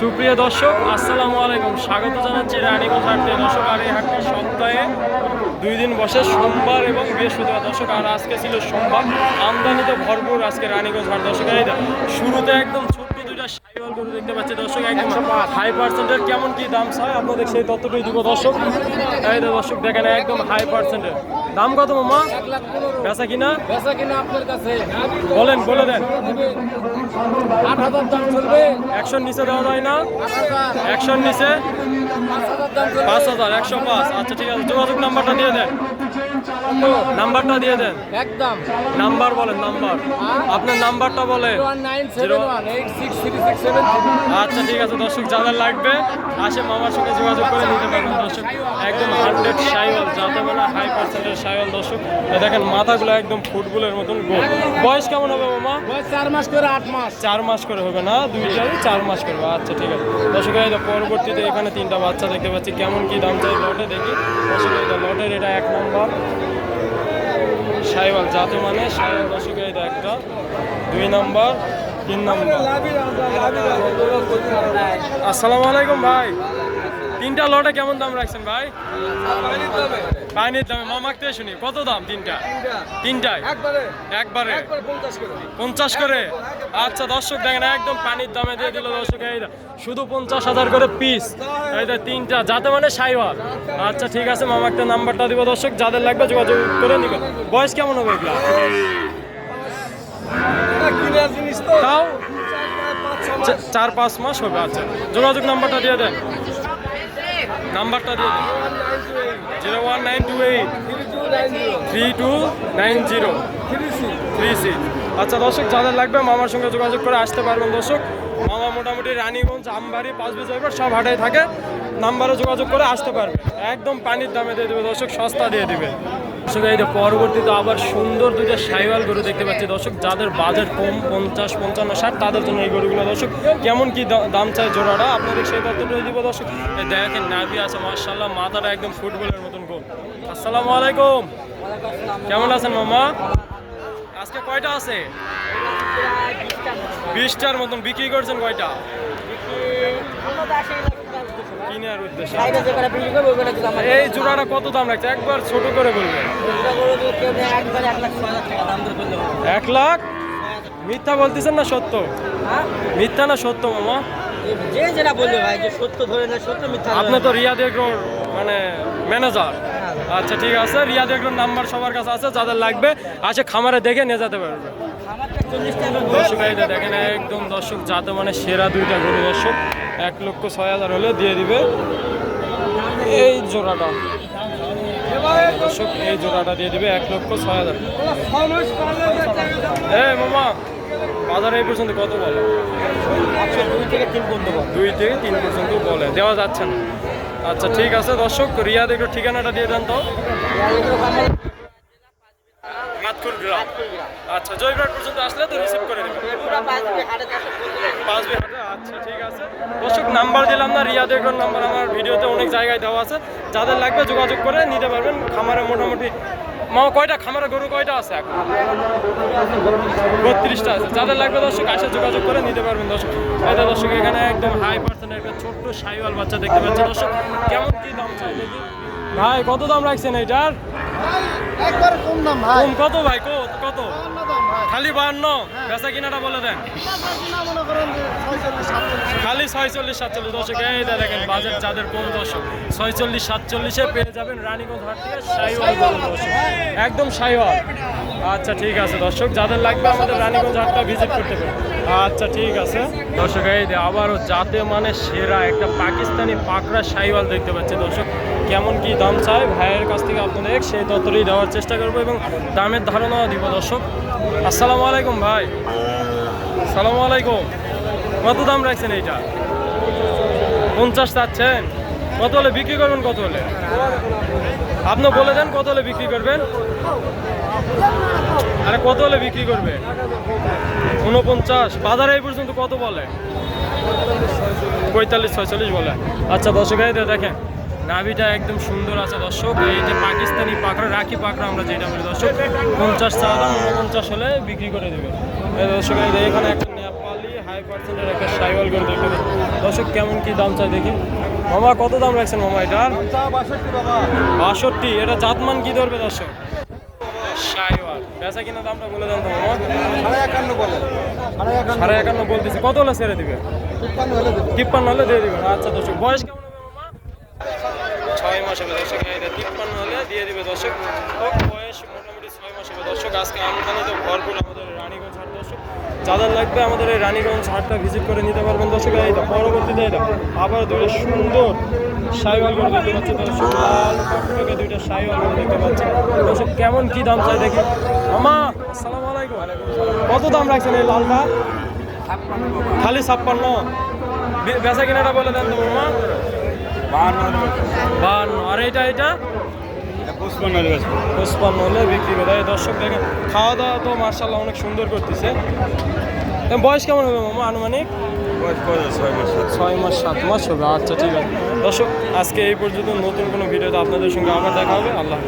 সুপ্রিয় দর্শক, আসসালামু আলাইকুম। স্বাগত জানাচ্ছি রানীগঞ্জ হাটে দর্শক আর এই হাটটি সপ্তাহে দুই দিন বসে, সোমবার এবং বৃহস্পতিবার। দর্শক, আর আজকে ছিল সোমবার। আমদানিতে ভরপুর আজকে রানীগঞ্জ হাট দর্শক শুরুতে একদম সাইওয়াল গরু দেখতে পাচ্ছি। দর্শক একদম হাই পার্সেন্টের কেমন কি দাম চাই? আপনাদের সেই তথ্যটাই দিব দর্শক। এই যে দর্শক দেখেন একদম হাই পার্সেন্টের দাম কত মামা? বেচা কিনা? বেচা কিনা আপনার কাছে? বলেন বলে দেন। আট হাজার দাম চলবে। একশোর নিচে দেওয়া যায় না? একশোর নিচে? পাঁচ হাজার পাঁচ হাজার একশো পাঁচ। আচ্ছা ঠিক আছে যোগাযোগ নাম্বারটা দিয়ে দেন। নাম্বারটা দিয়ে দেন। একদম। নাম্বার বলেন নাম্বার। আপনার নাম্বারটা বলেন আচ্ছা ঠিক আছে দর্শক যাদের লাগবে আসে মামার সঙ্গে যোগাযোগ করে নিতে পারবেন। দর্শক একদম হান্ড্রেড সাইওয়াল যাতে বলে হাই পার্সেন্টের সাইওয়াল দর্শক। দেখেন মাথাগুলো একদম ফুটবলের মতন গোল। বয়স কেমন হবে মামা? চার মাস করে আট মাস। চার মাস করে হবে না? দুইটাই চার মাস করবে আচ্ছা ঠিক আছে। দর্শক পরবর্তীতে এখানে তিনটা বাচ্চা দেখতে পাচ্ছি। কেমন কি দাম চাই লটে দেখি। দর্শক লটের এটা এক নম্বর। সাইওয়াল জাতু মানে সাইওয়াল এই একটা। দুই নম্বর তিন নম্বর। আসসালামু আলাইকুম ভাই। তিনটা লটে কেমন দাম রাখছেন ভাই? পানির দামে মামাক শুনি কত দাম তিনটা? তিনটায় একবারে। পঞ্চাশ করে। আচ্ছা দর্শক দেখেন একদম পানির দামে দিয়ে দিল দর্শক এই শুধু পঞ্চাশ হাজার করে পিস এই যে তিনটা যাতে মানে সাইওয়াল। আচ্ছা ঠিক আছে মামাকে নাম্বারটা দিব দর্শক যাদের লাগবে যোগাযোগ করে নিবেন। বয়স কেমন হবে এগুলা? তাও? চার পাঁচ মাস হবে আচ্ছা। যোগাযোগ নাম্বারটা দিয়ে দেন। নাম্বারটা দিয়ে zero one nine two eight. Three two nine zero. Three six. আচ্ছা দর্শক, যাদের লাগবে মামার সঙ্গে যোগাযোগ করে আসতে পারবেন দর্শক। মামা মোটামুটি রানীগঞ্জ, আমবাড়ি পাঁচবি জয়পুর সব হাটাই থাকে। নাম্বারে যোগাযোগ করে আসতে পারবে। একদম পানির দামে দিয়ে দেবে দর্শক, সস্তা দিয়ে দিবে। এই পরবর্তীতে আবার সুন্দর দুটো সাইওয়াল গরু দেখতে পাচ্ছি। দর্শক যাদের বাজেট কম পঞ্চাশ পঞ্চান্ন ষাট তাদের জন্য এই গরুগুলো। দর্শক কেমন কি দাম চায় জোড়াটা? আপনাদের সেই তথ্যটাই দিব দর্শক। দেখেন নাভি আছে মার্শাল্লাহ মাথাটা একদম ফুটবলের মতন গোল। আসসালামু আলাইকুম। কেমন আছেন মামা? আজকে কয়টা আছে? বিশটার মতন। বিক্রি করছেন কয়টা? কিনার উদ্দেশ্যে। এই জোড়াটা কত দাম রাখছে? একবার ছোট করে বলবেন। এক লাখ মিথ্যা বলতেছেন না সত্য? মিথ্যা না সত্য মামা? যে যেটা বলবে ভাই যে সত্য ধরে না সত্য মিথ্যা আপনি তো রিয়াদের মানে ম্যানেজার আচ্ছা ঠিক আছে। রিয়াদ এগ্রোর নাম্বার সবার কাছে আছে যাদের লাগবে আসে খামারে দেখে নিয়ে যেতে পারবে। দর্শক দেখেন একদম দর্শক যাতে মানে সেরা দুইটা গরু দর্শক এক লক্ষ ছয় হাজার হলে দিয়ে দিবে। এই জোড়াটা। দর্শক এই জোড়াটা দিয়ে দিবে এক লক্ষ ছয় হাজার। এ মামা বাজারে এই পর্যন্ত কত বলে? থেকে তিন দুই থেকে তিন পর্যন্ত বলে দেওয়া যাচ্ছে না। আচ্ছা ঠিক আছে দর্শক, রিয়াদ একটু ঠিকানাটা দিয়ে দেন তো। আচ্ছা জয়বিহাট পর্যন্ত আসলে তো রিসিভ করে পাঁচ আচ্ছা ঠিক আছে। দর্শক, নাম্বার দিলাম না রিয়া এগ্রোর নাম্বার, আমার ভিডিওতে অনেক জায়গায় দেওয়া আছে। যাদের লাগবে যোগাযোগ করে নিতে পারবেন। খামারে মোটামুটি মা কয়টা? খামারে গরু কয়টা আছে এখন? বত্রিশটা আছে। যাদের লাগবে দর্শক, আসে যোগাযোগ করে নিতে পারবেন দর্শক। এটা দর্শক, এখানে একদম হাই পার্সেন্টের একটা ছোট্ট সাইওয়াল বাচ্চা দেখতে পাচ্ছেন দর্শক। কেমন কি দাম চাই ভাই, কত দাম রাখছেন এইটার? একবার কম দাম ভাই। কম কত ভাই? কত খালি বাহান্ন? বেচা কিনাটা বলে দেন। খালি ছয়চল্লিশ সাতচল্লিশ। দর্শক এই দেখেন বাজেট যাদের কম দর্শক? ছয়চল্লিশ সাতচল্লিশে পেয়ে যাবেন রানীগঞ্জ হাট থেকে সাইওয়াল দর্শক। একদম সাইওয়াল। আচ্ছা ঠিক আছে দর্শক যাদের লাগবে আমাদের রানীগঞ্জ হাটটা ভিজিট করতে পারেন। আচ্ছা ঠিক আছে। দর্শক এই আবারও যাতে মানে সেরা একটা পাকিস্তানি পাকড়া সাইওয়াল দেখতে পাচ্ছি দর্শক। কেমন কি দাম চাই ভাইয়ের কাছ থেকে আপনাদের, সেই তত্ত্বটাই দেওয়ার চেষ্টা করব এবং দামের ধারণাও দিব দর্শক। আসসালামু আলাইকুম ভাই। সালামু আলাইকুম। কত দাম রাখছেন এইটা? পঞ্চাশ চাচ্ছেন। কত হলে বিক্রি করবেন, কত হলে? আপনি বলে দেন কত হলে বিক্রি করবেন। আরে কত হলে বিক্রি করবে? উনপঞ্চাশ বাজারে এই পর্যন্ত কত বলে? পঁয়তাল্লিশ, ছয়চল্লিশ বলে। আচ্ছা এই যে দেখেন। নাভিটা একদম সুন্দর আছে, দর্শক। এই যে পাকিস্তানি পাকড়া, রাখি পাকড়া আমরা যেটা বলি, দর্শক, পঞ্চাশ চা দাম উনপঞ্চাশ হলে বিক্রি করে দেবে। দর্শক এখানে একটা নেপালি হাই পার্সেন্টের একটা সাইওয়াল করে পাচ্ছি। দর্শক, কেমন কি দাম চাই দেখি। মামা, কত দাম রাখছেন মামা এটার বাষট্টি, এটা জাতমান কি ধরবে দর্শক? সাড়ে একান্ন বলতেছি। কত হলে ছেড়ে দিবে? তিপ্পান্ন হলে দেবে দিয়ে দিবেন আচ্ছা দর্শক, বয়স কেমন হবে মামা ছয় মাস হবে দর্শক এটা তিপ্পান্ন হলে দিয়ে দিবে দর্শক। বয়স মোটামুটি ছয় মাস হবে। দর্শক, আজকে আমদানি তো ভরপুর আমাদের রানীগঞ্জ হাট, দর্শক, যাদের লাগবে আমাদের এই রানীগঞ্জ হাটটা ভিজিট করে নিতে পারবেন। দর্শক তো পরবর্তীতে এটা আবার দুটো সুন্দর সাইওয়াল করে দেখতে পাচ্ছি দর্শক লাল টকটকে দুইটা সাইওয়াল করে দেখতে পাচ্ছি দর্শক, কেমন কি দাম চাই দেখি। মামা আসসালামু আলাইকুম। কত দাম রাখছেন এই লালটা? খালি ছাপ্পান্ন। বেচা কিনাটা বলে দেন তো, মামা। বান্ন আর এটা এটা পঁচপান্ন হলে বিক্রি করে। দেয় দর্শক দেখেন খাওয়া দাওয়া তো মার্শাল্লাহ অনেক সুন্দর করতেছে। বয়স কেমন হবে মামা? আনুমানিক? ছয় মাস সাত। মাস হবে। আচ্ছা ঠিক আছে। দর্শক আজকে এই পর্যন্ত নতুন কোনো ভিডিওতে আপনাদের সঙ্গে আবার দেখা হবে। আল্লাহ।